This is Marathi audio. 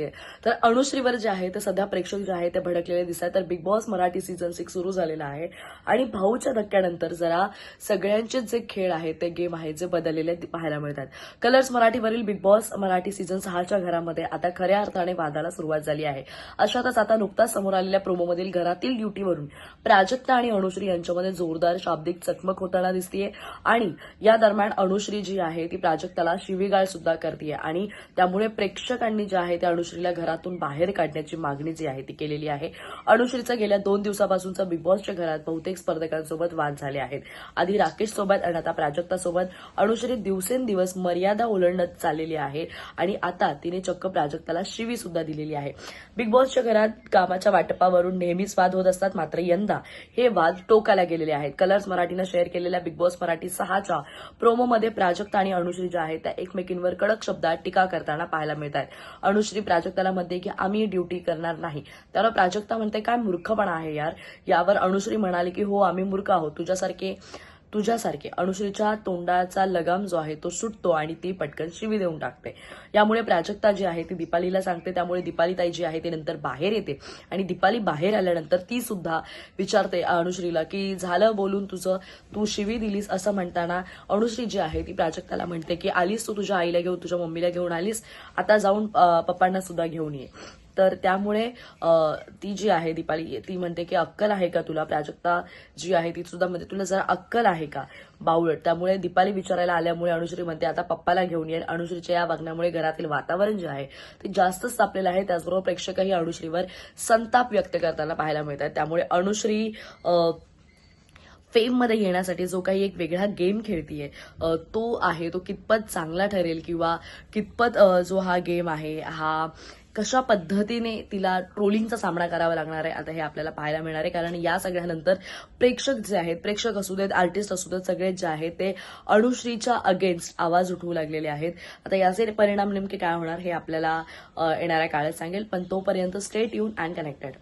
तर अणुश्रीवर जे आहे ते सध्या प्रेक्षक जे आहे ते भडकलेले दिसत आहेत. तर Big Boss Marathi season six सुरू झालेला आहे. आणि भाऊच्या धक्क्यानंतर जरा सगळ्यांचे जे खेळ आहेत ते गेम आहेत जे बदललेले ते पाहायला मिळतात. कलर्स मराठीवरील बिग बॉस मराठी सीझन सहाच्या घरामध्ये आता खऱ्या अर्थाने वादाला सुरुवात झाली आहे. अशातच आता नुकताच समोर आलेल्या प्रोमोमधील घरातील ड्युटीवरून प्राजक्ता आणि अणुश्री यांच्यामध्ये जोरदार शाब्दिक चकमक होताना दिसतीये. आणि या दरम्यान अणुश्री जी आहे ती प्राजक्ताला शिवीगाळ सुद्धा करते आणि त्यामुळे प्रेक्षकांनी जे आहे ते अनुश्रीला घरातून बाहेर काढण्याची मागणी जी आहे ती केलेली आहे. अनुश्रीचा गेल्या दोन दिवसापासूनचा बिग बॉसच्या घरात बहुतेक स्पर्धकांसोबत वाद झाले आहेत. आधी राकेश सोबत आणि आता प्राजक्ता सोबत अनुश्री दिवसेंदिवस मर्यादा ओलांडत चाललेली आहे आणि आता तिने चक्क प्राजक्ताला शिवी सुद्धा दिलेली आहे. बिग बॉसच्या घरात कामाच्या वाटपावरून नेहमीच वाद होत असतात. मात्र यंदा हे वाद टोकाला गेलेले आहेत. कलर्स मराठीनं शेअर केलेल्या बिग बॉस मराठी सहाच्या प्रोमोमध्ये प्राजक्ता आणि अनुश्री ज्या आहेत त्या एकमेकींवर कडक शब्दात टीका करताना पाहायला मिळत आहेत. अनुश्री प्राजक्ताला म्हणते की आम्ही ड्युटी करणार नाही. त्यावर प्राजक्ता म्हणते काय मूर्खपणा आहे यार. यावर अनुश्री म्हणाली की हो आम्ही मूर्ख आहोत. तुझ्यासारखे तुझ्यासारखे अनुश्रीच्या तोंडाचा लगाम जो आहे तो सुटतो आणि ती पटकन शिवी देऊन टाकते. यामुळे प्राजक्ता जी आहे ती दीपालीला सांगते त्यामुळे दीपालीताई जी आहे ती नंतर बाहेर येते. आणि दीपाली बाहेर आल्यानंतर ती सुद्धा विचारते अनुश्रीला की झालं बोलून तुझं? तू शिवी दिलीस असं म्हणताना अनुश्री जी आहे ती प्राजक्ताला म्हणते की आलीस तू तुझ्या आईला घेऊन तुझ्या मम्मीला घेऊन आलीस? आता जाऊन पप्पांना सुद्धा घेऊन ये. तर त्यामुळे ती जी आहे दीपाली ती म्हणते की अक्कल आहे का तुला प्राजक्ता? जी आहे ती सुद्धा म्हणते तुला जरा अक्कल आहे का बावळट? त्यामुळे दीपाली विचारायला आल्यामुळे अनुश्री म्हणते आता पप्पाला घेऊन येईल अनुश्रीच्या या वागण्यामुळे घरातील वातावरण जे आहे ते जास्तच तापलेलं आहे. त्याचबरोबर प्रेक्षकही अनुश्रीवर संताप व्यक्त करताना पाहायला मिळतात त्यामुळे अनुश्री फेममध्ये येण्यासाठी जो काही एक वेगळा गेम खेळतीये तो आहे तो कितपत चांगला ठरेल किंवा कितपत जो हा गेम आहे हा कशा पद्धतीने तिला ट्रोलिंगचा सामना करावा लागणार आहे आता हे आपल्याला पाहायला मिळणार आहे. कारण या सगळ्यानंतर प्रेक्षक जे आहेत प्रेक्षक असू देत आर्टिस्ट असू देत सगळे जे आहेत ते अणुश्रीच्या अगेन्स्ट आवाज उठवू लागलेले आहेत. आता याचे परिणाम नेमके काय होणार हे आपल्याला येणाऱ्या काळात सांगेल. पण तोपर्यंत स्टेट येऊन अँड कनेक्टेड